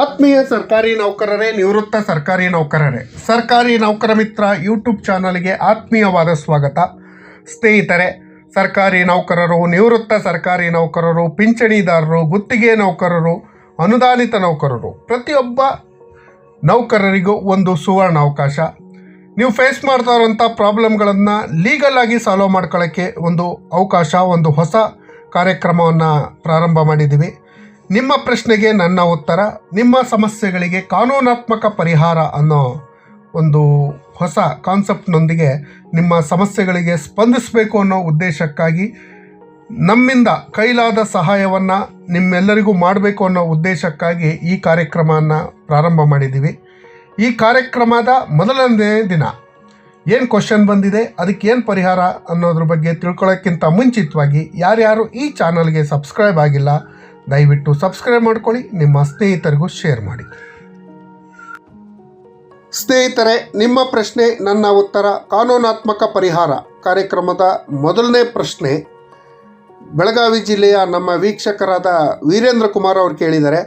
ಆತ್ಮೀಯ ಸರ್ಕಾರಿ ನೌಕರರೇ, ನಿವೃತ್ತ ಸರ್ಕಾರಿ ನೌಕರರೇ. ಸರ್ಕಾರಿ ನೌಕರ ಮಿತ್ರ ಯೂಟ್ಯೂಬ್ ಚಾನಲ್ಗೆ ಆತ್ಮೀಯವಾದ ಸ್ವಾಗತ. ಸ್ನೇಹಿತರೆ, ಸರ್ಕಾರಿ ನೌಕರರು, ನಿವೃತ್ತ ಸರ್ಕಾರಿ ನೌಕರರು, ಪಿಂಚಣಿದಾರರು, ಗುತ್ತಿಗೆ ನೌಕರರು, ಅನುದಾನಿತ ನೌಕರರು, ಪ್ರತಿಯೊಬ್ಬ ನೌಕರರಿಗೂ ಒಂದು ಸುವರ್ಣ ಅವಕಾಶ. ನೀವು ಫೇಸ್ ಮಾಡ್ತಾ ಇರುವಂಥ ಪ್ರಾಬ್ಲಮ್ಗಳನ್ನು ಲೀಗಲ್ ಆಗಿ ಸಾಲ್ವ್ ಮಾಡ್ಕೊಳ್ಳೋಕ್ಕೆ ಒಂದು ಅವಕಾಶ, ಒಂದು ಹೊಸ ಕಾರ್ಯಕ್ರಮವನ್ನು ಪ್ರಾರಂಭ ಮಾಡಿದ್ದೀವಿ. ನಿಮ್ಮ ಪ್ರಶ್ನೆಗೆ ನನ್ನ ಉತ್ತರ, ನಿಮ್ಮ ಸಮಸ್ಯೆಗಳಿಗೆ ಕಾನೂನಾತ್ಮಕ ಪರಿಹಾರ ಅನ್ನೋ ಒಂದು ಹೊಸ ಕಾನ್ಸೆಪ್ಟ್ನೊಂದಿಗೆ ನಿಮ್ಮ ಸಮಸ್ಯೆಗಳಿಗೆ ಸ್ಪಂದಿಸಬೇಕು ಅನ್ನೋ ಉದ್ದೇಶಕ್ಕಾಗಿ ನಮ್ಮಿಂದ ಕೈಲಾದ ಸಹಾಯವನ್ನು ನಿಮ್ಮೆಲ್ಲರಿಗೂ ಮಾಡಬೇಕು ಅನ್ನೋ ಉದ್ದೇಶಕ್ಕಾಗಿ ಈ ಕಾರ್ಯಕ್ರಮವನ್ನು ಪ್ರಾರಂಭ ಮಾಡಿದ್ದೀವಿ. ಈ ಕಾರ್ಯಕ್ರಮದ ಮೊದಲನೇ ದಿನ ಏನು ಕ್ವಶನ್ ಬಂದಿದೆ, ಅದಕ್ಕೆ ಏನು ಪರಿಹಾರ ಅನ್ನೋದ್ರ ಬಗ್ಗೆ ತಿಳ್ಕೊಳ್ಳೋಕ್ಕಿಂತ ಮುಂಚಿತವಾಗಿ ಯಾರ್ಯಾರು ಈ ಚಾನಲ್ಗೆ ಸಬ್ಸ್ಕ್ರೈಬ್ ಆಗಿಲ್ಲ ದಯವಿಟ್ಟು ಸಬ್ಸ್ಕ್ರೈಬ್ ಮಾಡ್ಕೊಳ್ಳಿ, ನಿಮ್ಮ ಸ್ನೇಹಿತರಿಗೂ ಶೇರ್ ಮಾಡಿ. ಸ್ನೇಹಿತರೆ, ನಿಮ್ಮ ಪ್ರಶ್ನೆ, ನನ್ನ ಉತ್ತರ, ಕಾನೂನಾತ್ಮಕ ಪರಿಹಾರ ಕಾರ್ಯಕ್ರಮದ ಮೊದಲನೇ ಪ್ರಶ್ನೆ. ಬೆಳಗಾವಿ ಜಿಲ್ಲೆಯ ನಮ್ಮ ವೀಕ್ಷಕರಾದ ವೀರೇಂದ್ರ ಕುಮಾರ್ ಅವರು ಕೇಳಿದ್ದಾರೆ,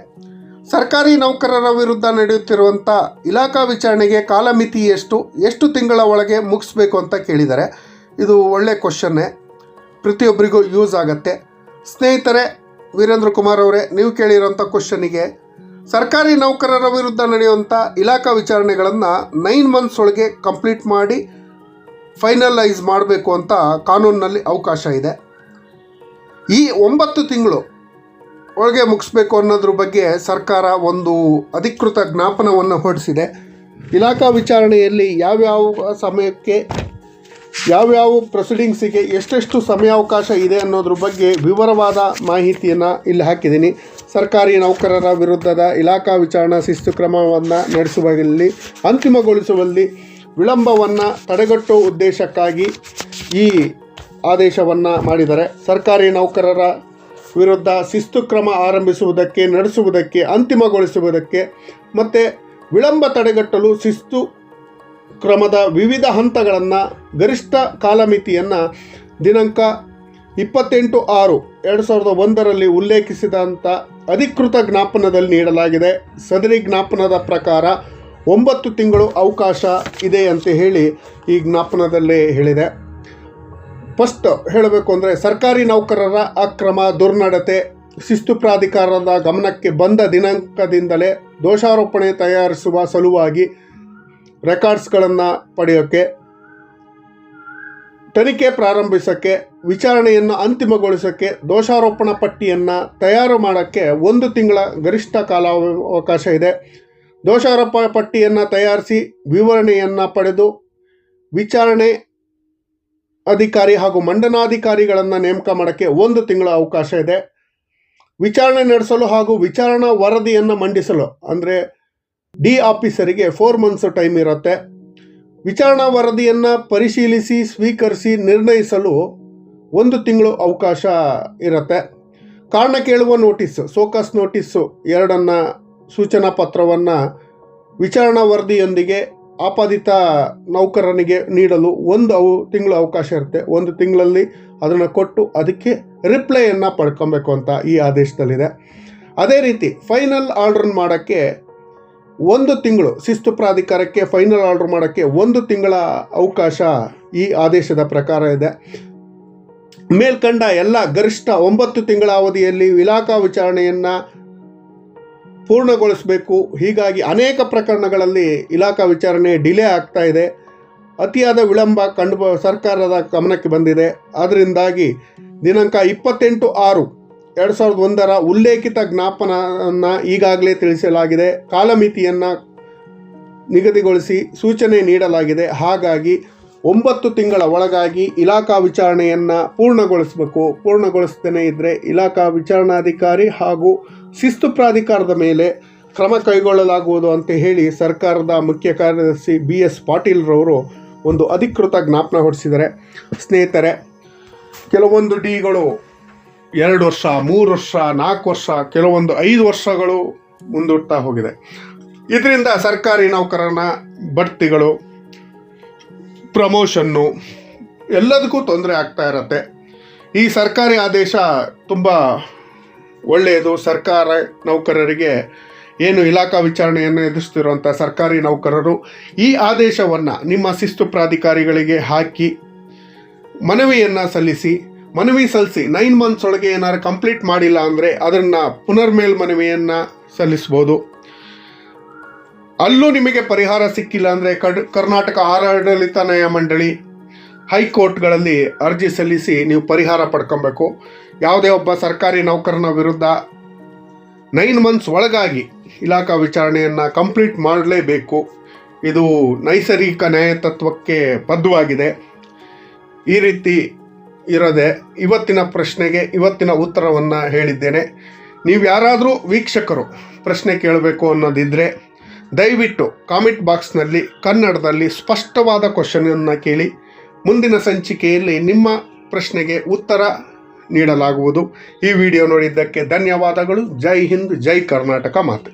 ಸರ್ಕಾರಿ ನೌಕರರ ವಿರುದ್ಧ ನಡೆಯುತ್ತಿರುವಂಥ ಇಲಾಖಾ ವಿಚಾರಣೆಗೆ ಕಾಲಮಿತಿ ಎಷ್ಟು ಎಷ್ಟು ತಿಂಗಳ ಒಳಗೆ ಮುಗಿಸ್ಬೇಕು ಅಂತ ಕೇಳಿದ್ದಾರೆ. ಇದು ಒಳ್ಳೆ ಕ್ವಶನ್ನೇ ಪ್ರತಿಯೊಬ್ಬರಿಗೂ ಯೂಸ್ ಆಗುತ್ತೆ. ಸ್ನೇಹಿತರೆ ವೀರೇಂದ್ರ ಕುಮಾರ್ ಅವರೇ, ನೀವು ಕೇಳಿರೋಂಥ ಕ್ವಶನಿಗೆ ಸರ್ಕಾರಿ ನೌಕರರ ವಿರುದ್ಧ ನಡೆಯುವಂಥ ಇಲಾಖಾ ವಿಚಾರಣೆಗಳನ್ನು ನೈನ್ ಮಂತ್ಸ್ ಒಳಗೆ ಕಂಪ್ಲೀಟ್ ಮಾಡಿ ಫೈನಲೈಸ್ ಮಾಡಬೇಕು ಅಂತ ಕಾನೂನಿನಲ್ಲಿ ಅವಕಾಶ ಇದೆ. ಈ ಒಂಬತ್ತು ತಿಂಗಳು ಒಳಗೆ ಮುಗಿಸ್ಬೇಕು ಅನ್ನೋದ್ರ ಬಗ್ಗೆ ಸರ್ಕಾರ ಒಂದು ಅಧಿಕೃತ ಜ್ಞಾಪನವನ್ನು ಹೊರಡಿಸಿದೆ. ಇಲಾಖಾ ವಿಚಾರಣೆಯಲ್ಲಿ ಯಾವ್ಯಾವ ಸಮಯಕ್ಕೆ ಯಾವ್ಯಾವ ಪ್ರೊಸೀಡಿಂಗ್ಸಿಗೆ ಎಷ್ಟೆಷ್ಟು ಸಮಯಾವಕಾಶ ಇದೆ ಅನ್ನೋದ್ರ ಬಗ್ಗೆ ವಿವರವಾದ ಮಾಹಿತಿಯನ್ನು ಇಲ್ಲಿ ಹಾಕಿದ್ದೀನಿ. ಸರ್ಕಾರಿ ನೌಕರರ ವಿರುದ್ಧದ ಇಲಾಖಾ ವಿಚಾರಣಾ ಶಿಸ್ತು ಕ್ರಮವನ್ನು ನಡೆಸುವಲ್ಲಿ, ಅಂತಿಮಗೊಳಿಸುವಲ್ಲಿ ವಿಳಂಬವನ್ನು ತಡೆಗಟ್ಟುವ ಉದ್ದೇಶಕ್ಕಾಗಿ ಈ ಆದೇಶವನ್ನು ಮಾಡಿದ್ದಾರೆ. ಸರ್ಕಾರಿ ನೌಕರರ ವಿರುದ್ಧ ಶಿಸ್ತು ಕ್ರಮ ಆರಂಭಿಸುವುದಕ್ಕೆ, ನಡೆಸುವುದಕ್ಕೆ, ಅಂತಿಮಗೊಳಿಸುವುದಕ್ಕೆ ಮತ್ತು ವಿಳಂಬ ತಡೆಗಟ್ಟಲು ಶಿಸ್ತು ಕ್ರಮದ ವಿವಿಧ ಹಂತಗಳನ್ನು ಗರಿಷ್ಠ ಕಾಲಮಿತಿಯನ್ನು ದಿನಾಂಕ ಇಪ್ಪತ್ತೆಂಟು ಆರು ಎರಡು ಸಾವಿರದ ಒಂದರಲ್ಲಿ ಉಲ್ಲೇಖಿಸಿದಂಥ ಅಧಿಕೃತ ಜ್ಞಾಪನದಲ್ಲಿ ನೀಡಲಾಗಿದೆ. ಸದರಿ ಜ್ಞಾಪನದ ಪ್ರಕಾರ ಒಂಬತ್ತು ತಿಂಗಳು ಅವಕಾಶ ಇದೆ ಅಂತ ಹೇಳಿ ಈ ಜ್ಞಾಪನದಲ್ಲಿ ಹೇಳಿದೆ. ಫಸ್ಟ್ ಹೇಳಬೇಕು ಅಂದರೆ ಸರ್ಕಾರಿ ನೌಕರರ ಅಕ್ರಮ ದುರ್ನಡತೆ, ಶಿಸ್ತು ಪ್ರಾಧಿಕಾರದ ಗಮನಕ್ಕೆ ಬಂದ ದಿನಾಂಕದಿಂದಲೇ ದೋಷಾರೋಪಣೆ ತಯಾರಿಸುವ ಸಲುವಾಗಿ ರೆಕಾರ್ಡ್ಸ್ಗಳನ್ನು ಪಡೆಯೋಕ್ಕೆ ತನಿಖೆ ಪ್ರಾರಂಭಿಸೋಕ್ಕೆ ವಿಚಾರಣೆಯನ್ನು ಅಂತಿಮಗೊಳಿಸೋಕ್ಕೆ ದೋಷಾರೋಪಣ ಪಟ್ಟಿಯನ್ನು ತಯಾರು ಮಾಡೋಕ್ಕೆ ಒಂದು ತಿಂಗಳ ಗರಿಷ್ಠ ಕಾಲಾವಕಾಶ ಇದೆ. ದೋಷಾರೋಪ ಪಟ್ಟಿಯನ್ನು ತಯಾರಿಸಿ ವಿವರಣೆಯನ್ನು ಪಡೆದು ವಿಚಾರಣೆ ಅಧಿಕಾರಿ ಹಾಗೂ ಮಂಡನಾಧಿಕಾರಿಗಳನ್ನು ನೇಮಕ ಮಾಡೋಕ್ಕೆ ಒಂದು ತಿಂಗಳ ಅವಕಾಶ ಇದೆ. ವಿಚಾರಣೆ ನಡೆಸಲು ಹಾಗೂ ವಿಚಾರಣಾ ವರದಿಯನ್ನು ಮಂಡಿಸಲು, ಅಂದರೆ ಡಿ ಆಫೀಸರಿಗೆ ಫೋರ್ ಮಂತ್ಸ್ ಟೈಮ್ ಇರುತ್ತೆ. ವಿಚಾರಣಾ ವರದಿಯನ್ನು ಪರಿಶೀಲಿಸಿ, ಸ್ವೀಕರಿಸಿ, ನಿರ್ಣಯಿಸಲು ಒಂದು ತಿಂಗಳು ಅವಕಾಶ ಇರುತ್ತೆ. ಕಾರಣ ಕೇಳುವ ನೋಟಿಸ್ ಸೋಕಸ್ ನೋಟಿಸ್ಸು ಎರಡನ್ನು ಸೂಚನಾ ಪತ್ರವನ್ನು ವಿಚಾರಣಾ ವರದಿಯೊಂದಿಗೆ ಆಪಾದಿತ ನೌಕರನಿಗೆ ನೀಡಲು ಒಂದು ಅವು ತಿಂಗಳು ಅವಕಾಶ ಇರುತ್ತೆ. ಒಂದು ತಿಂಗಳಲ್ಲಿ ಅದನ್ನು ಕೊಟ್ಟು ಅದಕ್ಕೆ ರಿಪ್ಲೈಯನ್ನು ಪಡ್ಕೊಬೇಕು ಅಂತ ಈ ಆದೇಶದಲ್ಲಿದೆ. ಅದೇ ರೀತಿ ಫೈನಲ್ ಆರ್ಡರ್ ಮಾಡೋಕ್ಕೆ ಒಂದು ತಿಂಗಳು ಶಿಸ್ತು ಪ್ರಾಧಿಕಾರಕ್ಕೆ ಫೈನಲ್ ಆರ್ಡರ್ ಮಾಡೋಕ್ಕೆ ಒಂದು ತಿಂಗಳ ಅವಕಾಶ ಈ ಆದೇಶದ ಪ್ರಕಾರ ಇದೆ. ಮೇಲ್ಕಂಡ ಎಲ್ಲ ಗರಿಷ್ಠ ಒಂಬತ್ತು ತಿಂಗಳ ಅವಧಿಯಲ್ಲಿ ಇಲಾಖಾ ವಿಚಾರಣೆಯನ್ನು ಪೂರ್ಣಗೊಳಿಸಬೇಕು. ಹೀಗಾಗಿ ಅನೇಕ ಪ್ರಕರಣಗಳಲ್ಲಿ ಇಲಾಖಾ ವಿಚಾರಣೆ ಡಿಲೇ ಆಗ್ತಾ ಇದೆ. ಅತಿಯಾದ ವಿಳಂಬ ಕಂಡು ಸರ್ಕಾರದ ಗಮನಕ್ಕೆ ಬಂದಿದೆ. ಅದರಿಂದಾಗಿ ದಿನಾಂಕ ಇಪ್ಪತ್ತೆಂಟು ಆರು ಎರಡು ಸಾವಿರದ ಒಂದರ ಉಲ್ಲೇಖಿತ ಜ್ಞಾಪನವನ್ನು ಈಗಾಗಲೇ ತಿಳಿಸಲಾಗಿದೆ. ಕಾಲಮಿತಿಯನ್ನು ನಿಗದಿಗೊಳಿಸಿ ಸೂಚನೆ ನೀಡಲಾಗಿದೆ. ಹಾಗಾಗಿ ಒಂಬತ್ತು ತಿಂಗಳ ಒಳಗಾಗಿ ಇಲಾಖಾ ವಿಚಾರಣೆಯನ್ನು ಪೂರ್ಣಗೊಳಿಸಬೇಕು. ಪೂರ್ಣಗೊಳಿಸ್ತೇನೆ ಇದ್ದರೆ ಇಲಾಖಾ ವಿಚಾರಣಾಧಿಕಾರಿ ಹಾಗೂ ಶಿಸ್ತು ಪ್ರಾಧಿಕಾರದ ಮೇಲೆ ಕ್ರಮ ಕೈಗೊಳ್ಳಲಾಗುವುದು ಅಂತ ಹೇಳಿ ಸರ್ಕಾರದ ಮುಖ್ಯ ಕಾರ್ಯದರ್ಶಿ ಬಿ ಎಸ್ ಪಾಟೀಲ್ರವರು ಒಂದು ಅಧಿಕೃತ ಜ್ಞಾಪನ ಹೊಡಿಸಿದ್ದಾರೆ ಸ್ನೇಹಿತರೆ, ಕೆಲವೊಂದು ಡಿಗಳು ಎರಡು ವರ್ಷ, ಮೂರು ವರ್ಷ, ನಾಲ್ಕು ವರ್ಷ, ಕೆಲವೊಂದು ಐದು ವರ್ಷಗಳು ಮುಂದೂಡ್ತಾ ಹೋಗಿದೆ. ಇದರಿಂದ ಸರ್ಕಾರಿ ನೌಕರನ ಬಡ್ತಿಗಳು, ಪ್ರಮೋಷನ್ನು ಎಲ್ಲದಕ್ಕೂ ತೊಂದರೆ ಆಗ್ತಾ ಇರತ್ತೆ. ಈ ಸರ್ಕಾರಿ ಆದೇಶ ತುಂಬ ಒಳ್ಳೆಯದು. ಸರ್ಕಾರ ನೌಕರರಿಗೆ ಏನು ಇಲಾಖಾ ವಿಚಾರಣೆಯನ್ನು ಎದುರಿಸ್ತಿರುವಂಥ ಸರ್ಕಾರಿ ನೌಕರರು ಈ ಆದೇಶವನ್ನು ನಿಮ್ಮ ಶಿಸ್ತು ಪ್ರಾಧಿಕಾರಿಗಳಿಗೆ ಹಾಕಿ ಮನವಿಯನ್ನು ಸಲ್ಲಿಸಿ ಮನವಿ ಸಲ್ಲಿಸಿ ನೈನ್ ಮಂತ್ಸ್ ಒಳಗೆ ಏನಾದ್ರು ಕಂಪ್ಲೀಟ್ ಮಾಡಿಲ್ಲ ಅಂದರೆ ಅದನ್ನು ಪುನರ್ಮೇಲ್ ಮನವಿಯನ್ನ ಸಲ್ಲಿಸ್ಬೋದು. ಅಲ್ಲೂ ನಿಮಗೆ ಪರಿಹಾರ ಸಿಕ್ಕಿಲ್ಲ ಅಂದರೆ ಕಡ್, ಕರ್ನಾಟಕ ಆಡಳಿತ ನ್ಯಾಯ ಮಂಡಳಿ ಹೈಕೋರ್ಟ್ಗಳಲ್ಲಿ ಅರ್ಜಿ ಸಲ್ಲಿಸಿ ನೀವು ಪರಿಹಾರ ಪಡ್ಕೊಬೇಕು. ಯಾವುದೇ ಒಬ್ಬ ಸರ್ಕಾರಿ ನೌಕರನ ವಿರುದ್ಧ ನೈನ್ ಮಂತ್ಸ್ ಒಳಗಾಗಿ ಇಲಾಖಾ ವಿಚಾರಣೆಯನ್ನು ಕಂಪ್ಲೀಟ್ ಮಾಡಲೇಬೇಕು. ಇದು ನೈಸರ್ಗಿಕ ನ್ಯಾಯ ತತ್ವಕ್ಕೆ ಬದ್ಧವಾಗಿದೆ. ಈ ರೀತಿ ಇರದೆ ಇವತ್ತಿನ ಪ್ರಶ್ನೆಗೆ ಇವತ್ತಿನ ಉತ್ತರವನ್ನು ಹೇಳಿದ್ದೇನೆ. ನೀವು ಯಾರಾದರೂ ವೀಕ್ಷಕರು ಪ್ರಶ್ನೆ ಕೇಳಬೇಕು ಅನ್ನೋದಿದ್ದರೆ ದಯವಿಟ್ಟು ಕಾಮೆಂಟ್ ಬಾಕ್ಸ್ನಲ್ಲಿ ಕನ್ನಡದಲ್ಲಿ ಸ್ಪಷ್ಟವಾದ ಕ್ವಶನನ್ನು ಕೇಳಿ, ಮುಂದಿನ ಸಂಚಿಕೆಯಲ್ಲಿ ನಿಮ್ಮ ಪ್ರಶ್ನೆಗೆ ಉತ್ತರ ನೀಡಲಾಗುವುದು. ಈ ವಿಡಿಯೋ ನೋಡಿದ್ದಕ್ಕೆ ಧನ್ಯವಾದಗಳು. ಜೈ ಹಿಂದ್, ಜೈ ಕರ್ನಾಟಕ ಮಾತು.